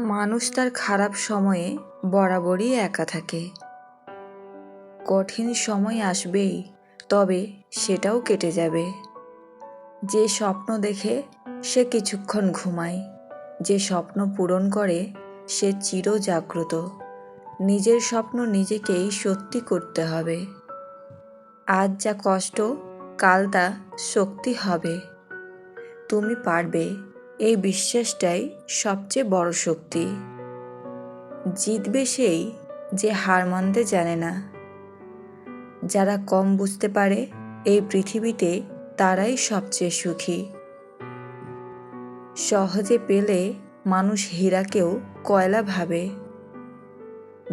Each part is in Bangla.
মানুষ তার খারাপ সময়ে বরাবরই একা থাকে। কঠিন সময় আসবেই, তবে সেটাও কেটে যাবে। যে স্বপ্ন দেখে সে কিছুক্ষণ ঘুমায়, যে স্বপ্ন পূরণ করে সে চির জাগ্রত নিজের স্বপ্ন নিজেকেই সত্যি করতে হবে। আজ যা কষ্ট, কাল তা শক্তি হবে। তুমি পারবে। এই বিশ্বাসটাই সবচেয়ে বড় শক্তি। জিতবে সেই যে হার মানতে জানে না। যারা কম বুঝতে পারে এই পৃথিবীতে তারাই সবচেয়ে সুখী। সহজে পেলে মানুষ হীরাকেও কয়লা ভাবে।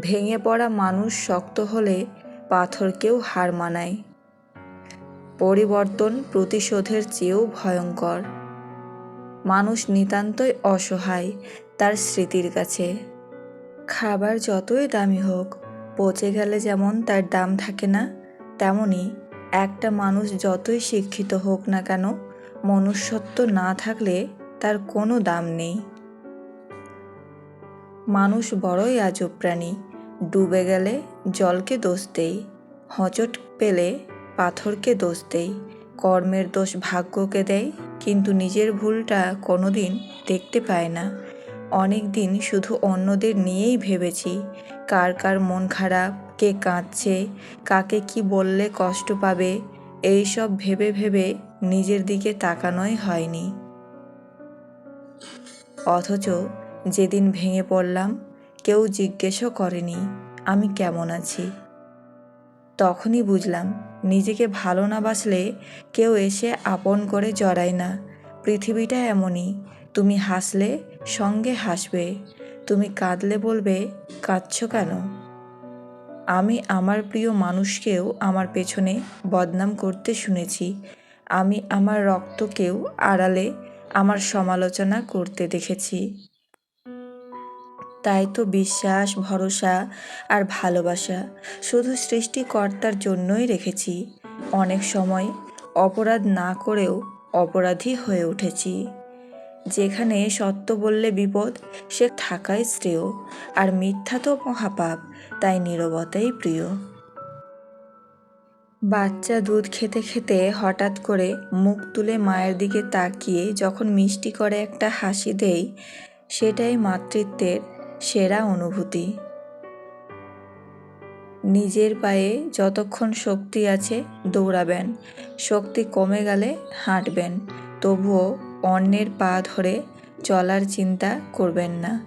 ভেঙে পড়া মানুষ শক্ত হলে পাথরকেও হার মানায়। পরিবর্তন প্রতিশোধের চেয়েও ভয়ঙ্কর। মানুষ নিতান্তই অসহায় তার স্মৃতির কাছে। খাবার যতই দামি হোক, পচে গেলে যেমন তার দাম থাকে না, তেমনি একটা মানুষ যতই শিক্ষিত হোক না কেন, মনুষ্যত্ব না থাকলে তার কোনো দাম নেই। মানুষ বড়ই আজব প্রাণী, ডুবে গেলে জলকে দোষ দেই হচট পেলে পাথরকে দোষ দেই, কর্মের দোষ ভাগ্যকে দেয় কিন্তু নিজের ভুলটা কোনোদিন দেখতে পায় না। অনেক দিন শুধু অন্যদের নিয়েই ভেবেছি, কার কার মন খারাপ, কে কাঁদছে, কাকে কি বললে কষ্ট পাবে এই সব ভেবে ভেবে নিজের দিকে তাকানোই হয়নি। অথচ যেদিন ভেঙে পড়লাম, কেউ জিজ্ঞেসও করেনি, আমি কেমন আছি? তখনই বুঝলাম নিজেকে ভালো না বাসলে কেউ এসে আপন করে জড়ায় না। পৃথিবীটা এমনই, তুমি হাসলে সঙ্গে হাসবে, তুমি কাঁদলে বলবে, কাঁদছ কেন? আমি আমার প্রিয় মানুষকেও আমার পেছনে বদনাম করতে শুনেছি। আমি আমার রক্তকেও আড়ালে আমার সমালোচনা করতে দেখেছি। তাই তো বিশ্বাস, ভরসা আর ভালোবাসা শুধু সৃষ্টিকর্তার জন্যই রেখেছি। অনেক সময় অপরাধ না করেও অপরাধী হয়ে উঠেছি। যেখানে সত্য বললে বিপদ, সে থাকাই শ্রেয় আর মিথ্যা তো মহাপাপ, তাই নীরবতাই প্রিয়। বাচ্চা দুধ খেতে খেতে হঠাৎ করে মুখ তুলে মায়ের দিকে তাকিয়ে যখন মিষ্টি করে একটা হাসি দেই, সেটাই মাতৃত্বের সেরা অনুভূতি। নিজের পায়ে যতক্ষণ শক্তি আছে দৌড়াবেন। শক্তি কমে গেলে হাঁটবেন। তবুও অন্যের পা ধরে চলার চিন্তা করবেন না।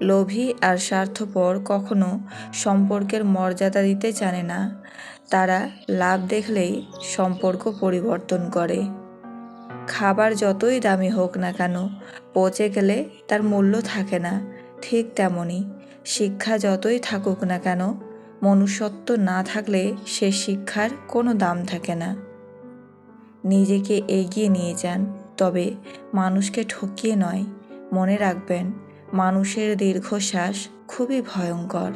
লোভী আর স্বার্থপর কখনো সম্পর্কের মর্যাদা দিতে জানে না। তারা লাভ দেখলেই সম্পর্ক পরিবর্তন করে। খাবার যতই দামি হোক না কেন, পচে গেলে তার মূল্য থাকে না। ঠিক তেমনই। শিক্ষা যতই থাকুক না কেন, মনুষ্যত্ব না থাকলে সে শিক্ষার কোনো দাম থাকে না। নিজেকে এগিয়ে নিয়ে যান, তবে মানুষকে ঠকিয়ে নয়। মনে রাখবেন, মানুষের দীর্ঘশ্বাস খুবই ভয়ঙ্কর।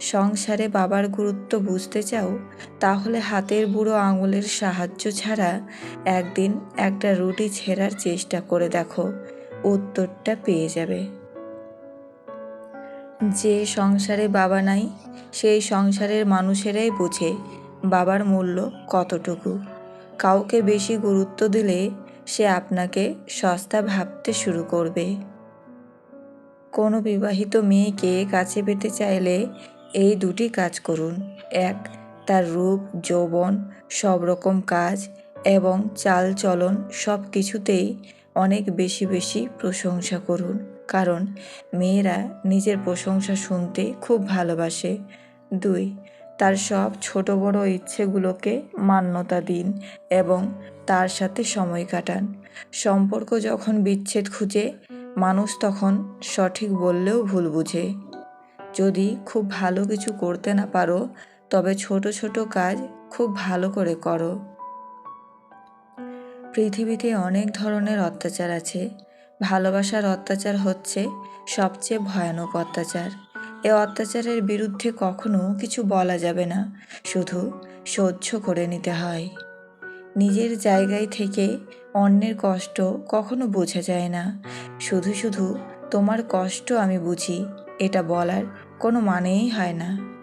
সংসারে বাবার গুরুত্ব বুঝতে চাও, তাহলে হাতের বুড়ো আঙুলের সাহায্য ছাড়া একদিন একটা রুটি ছেঁড়ার চেষ্টা করে দেখো, উত্তরটা পেয়ে যাবে। যে সংসারে বাবা নাই, সেই সংসারের মানুষেরাই বোঝে বাবার মূল্য কতটুকু। কাউকে বেশি গুরুত্ব দিলে সে আপনাকে সস্তা ভাবতে শুরু করবে। কোনো বিবাহিত মেয়েকে কাছে পেতে চাইলে এই দুটি কাজ করুন। এক, তার রূপ, যৌবন, সব রকম কাজ এবং চাল চলন সব কিছুতেই অনেক বেশি বেশি প্রশংসা করুন। কারণ মেয়েরা নিজের প্রশংসা শুনতে খুব ভালোবাসে। দুই, তার সব ছোট বড় ইচ্ছেগুলোকে মান্যতা দিন এবং তার সাথে সময় কাটান। সম্পর্ক যখন বিচ্ছেদ খুঁজে, মানুষ তখন সঠিক বললেও ভুল বুঝে। যদি খুব ভালো কিছু করতে না পারো, তবে ছোট ছোট কাজ খুব ভালো করে করো। পৃথিবীতে অনেক ধরনের অত্যাচার আছে। ভালোবাসার অত্যাচার হচ্ছে সবচেয়ে ভয়ানক অত্যাচার। এ অত্যাচারের বিরুদ্ধে কখনো কিছু বলা যাবে না, শুধু সহ্য করে নিতে হয়। নিজের জায়গায় থেকে অন্যের কষ্ট কখনো বোঝা যায় না। শুধু শুধু তোমার কষ্ট আমি বুঝি, এটা বলার কোনো মানেই হয় না।